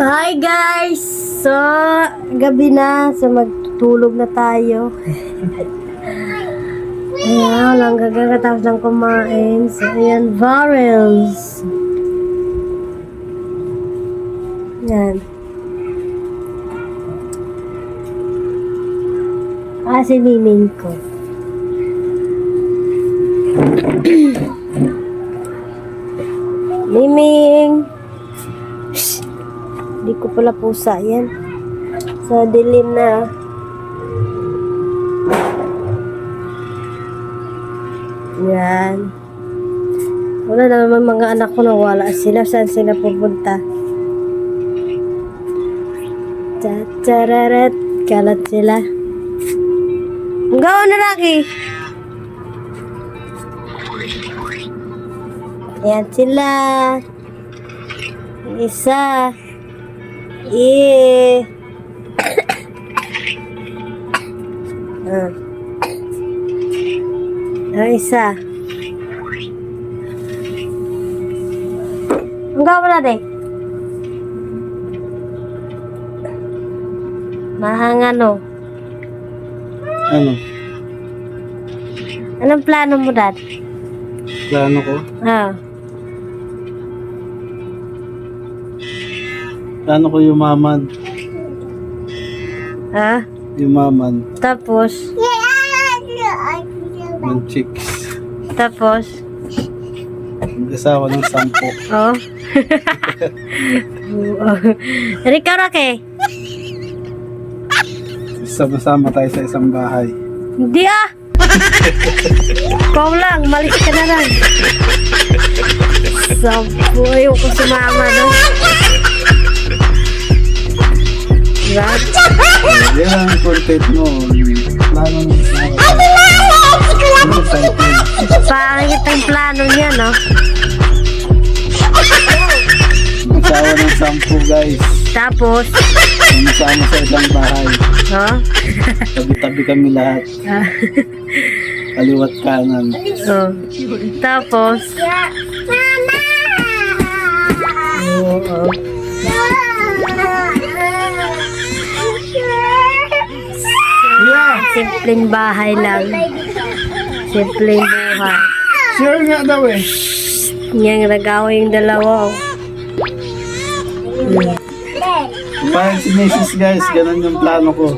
Hi guys! So, gabi na. So, magtutulog na tayo. Ayan, lang gagawin lang kumain. So, ayan, barrels. Ayan. Ah, si Miming ko. Miming! Shh! Hindi ko pala pusa yan. Sa dilim na. Yan. Wala naman mga anak ko nawala sila. Saan sila pupunta? Tachararat. Kalat sila. Ang gawin na Rocky. Ayan sila. Yung Isa. Eh. ah. Ang isa. Ang gawin natin. Mahang ano. Ano? Anong plano mo, Dad? Plano ko? Ah. Plano ko yumaman. Ah? Yumaman. Tapos? Ng chicks. Tapos? Mag-asawa ng sampo. Oh. Ikaw, Rocky. Sama-sama tayo sa isang bahay. Hindi ah. Ikaw lang, malis ka na lang. Sampo, ayoko sumama doon. Diba? Yan ang content mo. Plano mo Ano excited? Pangit ang plano niya, no? Mag-asawa ng sampo guys. Tapos, Sama sa isang bahay. no? Tabi-tabi kami lahat. Ah, Kaliwat kanan. oh. Tapos, oo. Kuya! Simpleng bahay lang. Simpleng buhay. Share nga daw eh. Yang nagawa yung dalawa. Hmm. Parang si Mrs. guys, ganun yung plano ko.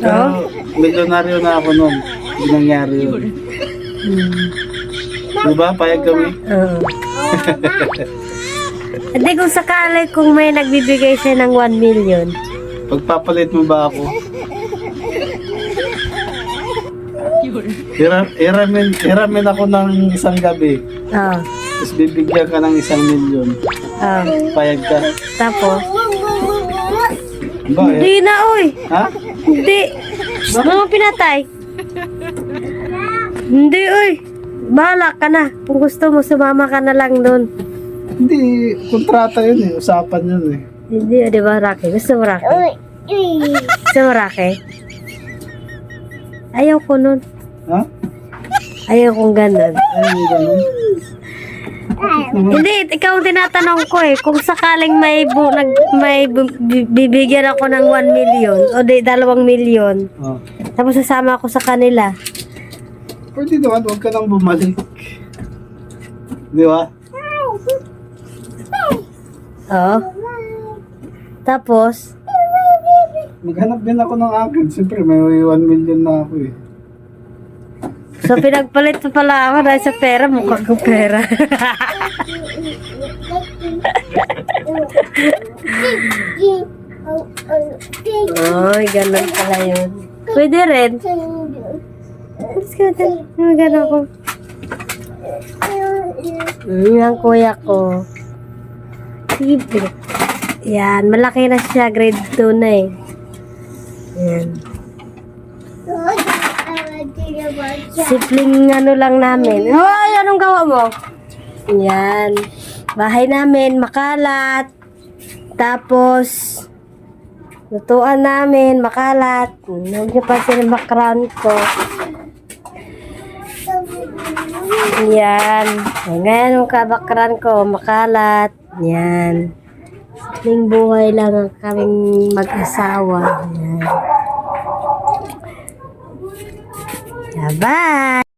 Pero milyonaryo na ako nun. Hindi nangyari yun. Hmm. Diba? Payag kami. Oo. Hindi kung sakali kung may nagbibigay siya ng 1 million. Pagpapalit mo ba ako? Hiram, hiramin, hiramin ako ng isang gabi. Oo. Tapos bibigyan ka ng isang milyon. Oo. Payag ka. Tapos, Ba, eh? hindi na oy. Ha? Hindi. Ano mo pinatay? Hindi oy. Bahala ka na. Kung gusto mo, sumama ka na lang doon. Hindi, kontrata yun eh. Usapan yun eh. Hindi, o, di ba, Rocky? Gusto mo, Rocky? Gusto mo, Rocky? Ayaw ko nun. Ha? Ayaw kong ganun. Ay, ganun. Hindi, ikaw ang tinatanong ko eh. Kung sakaling may, bu, nag, may bu- bi- bibigyan ako ng 1 million o di, 2 million, Oh. tapos sasama ako sa kanila. Pwede naman, huwag ka nang bumalik. Di ba? Oo. Tapos, Maghanap din ako ng akin. Siyempre, may 1 million na ako eh. So pinagpalit pa pala ako dahil sa pera, mukha kong pera. Ay, ganun pala yun. Pwede rin. Let's go din. Magano ako. Mm, ang kuya ko. Sige. Yan, malaki na siya. Grade 2 na eh. Yan. Simpleng ano lang namin. Hoy, anong gawa mo? Yan. Bahay namin, makalat. Tapos, lutuan namin, makalat. Huwag niyo pa sila background ko. Yan. Ngayon yung kabakran ko, makalat. Yan. Simpleng buhay lang ang kaming mag-asawa. Yan. Yeah, bye!